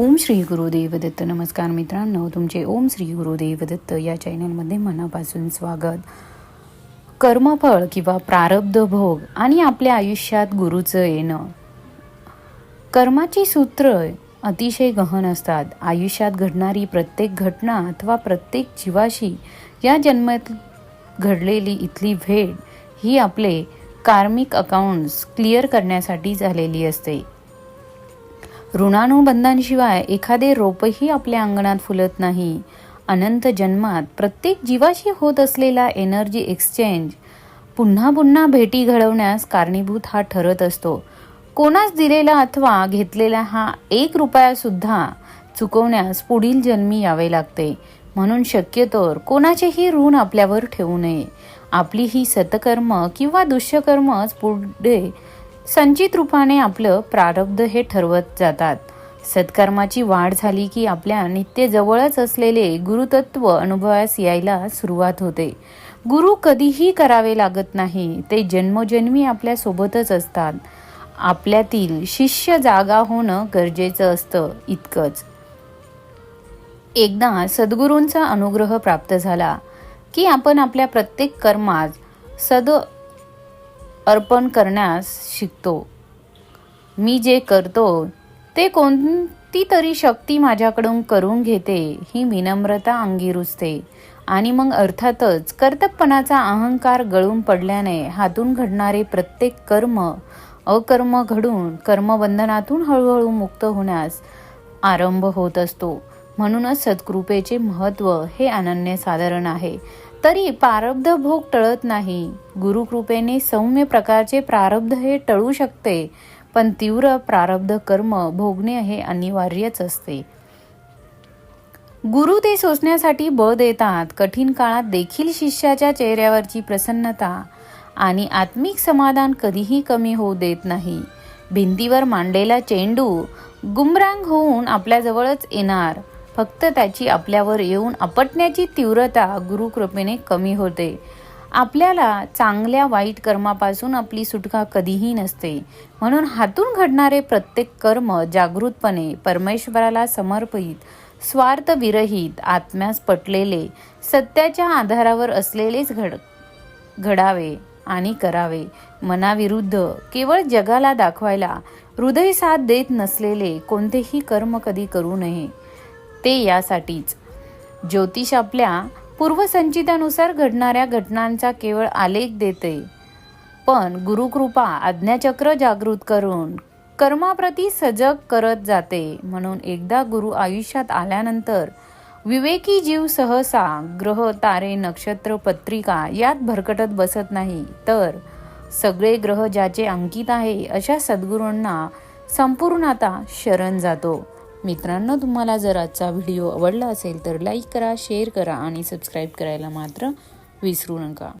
ओम श्री गुरुदेव दत्त नमस्कार मित्रांनो तुमचे ओम श्री गुरुदेव दत्त या चॅनलमध्ये मनापासून स्वागत. कर्मफळ किंवा प्रारब्ध भोग आणि आपल्या आयुष्यात गुरुचं येणं. कर्माची सूत्र अतिशय गहन असतात. आयुष्यात घडणारी प्रत्येक घटना अथवा प्रत्येक जीवाशी या जन्मात घडलेली इथली भेट ही आपले कार्मिक अकाउंट्स क्लिअर करण्यासाठी झालेली असते. ऋणानुबंधांशिवाय एखादे रोपही आपल्या अंगणात फुलत नाही. अनंत जन्मात प्रत्येक जीवाशी होत असलेला एनर्जी एक्सचेंज पुन्हा पुन्हा भेटी घडवण्यास कारणीभूत हा ठरत असतो. कोणास दिलेला अथवा घेतलेला हा एक रुपयासुद्धा चुकवण्यास पुढील जन्मी यावे लागते. म्हणून शक्यतोर कोणाचेही ऋण आपल्यावर ठेवू नये. आपली ही सतकर्म किंवा दुष्यकर्मच पुढे संचित रूपाने आपलं प्रारब्ध हे ठरवत जातात. सत्कर्माची वाढ झाली की आपल्या नित्य जवळच असलेले गुरुतत्व अनुभवास यायला सुरुवात होते. गुरु कधीही करावे लागत नाही ते जन्मोजन्मी आपल्या सोबतच असतात. आपल्यातील शिष्य जागा होणं गरजेचं असतं इतकंच. एकदा सद्गुरूंचा अनुग्रह प्राप्त झाला की आपण आपल्या प्रत्येक कर्मात सद अर्पण करण्यास शिकतो. मी जे करतो ते कोणती तरी शक्ती माझ्याकडून करून घेते ही विनम्रता अंगी रुजते आणि मग अर्थातच कर्तबपणाचा अहंकार गळून पडल्याने हातून घडणारे प्रत्येक कर्म अकर्म घडून कर्मबंधनातून हळूहळू मुक्त होण्यास आरंभ होत असतो. म्हणूनच सत्कृपेचे महत्त्व हे अनन्यसाधारण आहे. तरी प्रारब्ध भोग टळत नाही. गुरुकृपेने सौम्य प्रकारचे प्रारब्ध हे टळू शकते पण तीव्र प्रारब्ध कर्म भोगणे हे अनिवार्यच असते. गुरु ते सोसण्यासाठी बळ देतात कठीण काळात देखील शिष्याच्या चेहऱ्यावरची प्रसन्नता आणि आत्मिक समाधान कधीही कमी होऊ देत नाही. भिंतीवर मांडलेला चेंडू गुमरांग होऊन आपल्याजवळच येणार. फक्त त्याची आपल्यावर येऊन आपटण्याची तीव्रता गुरुकृपेने कमी होते. आपल्याला चांगल्या वाईट कर्मापासून आपली सुटका कधीही नसते. म्हणून हातून घडणारे प्रत्येक कर्म जागृतपणे परमेश्वराला समर्पित स्वार्थ विरहित आत्म्यास पटलेले सत्याच्या आधारावर असलेलेच घड घडावे आणि करावे. मनाविरुद्ध केवळ जगाला दाखवायला हृदय साथ देत नसलेले कोणतेही कर्म कधी करू नये. ते यासाठीच. ज्योतिष आपल्या पूर्वसंचितानुसार घडणाऱ्या घटनांचा केवळ आलेख देते. पण गुरुकृपा आज्ञाचक्र जागृत करून कर्माप्रती सजग करत जाते म्हणून एकदा गुरु आयुष्यात आल्यानंतर विवेकी जीव सहसा ग्रह तारे नक्षत्र पत्रिका यात भरकटत बसत नाही. तर सगळे ग्रह ज्याचे अंकित आहे अशा सद्गुरूंना संपूर्ण आता शरण जातो. मित्रांनो तुम्हाला जर आजचा व्हिडिओ आवडला असेल तर लाईक करा शेअर करा आणि सबस्क्राईब करायला मात्र विसरू नका.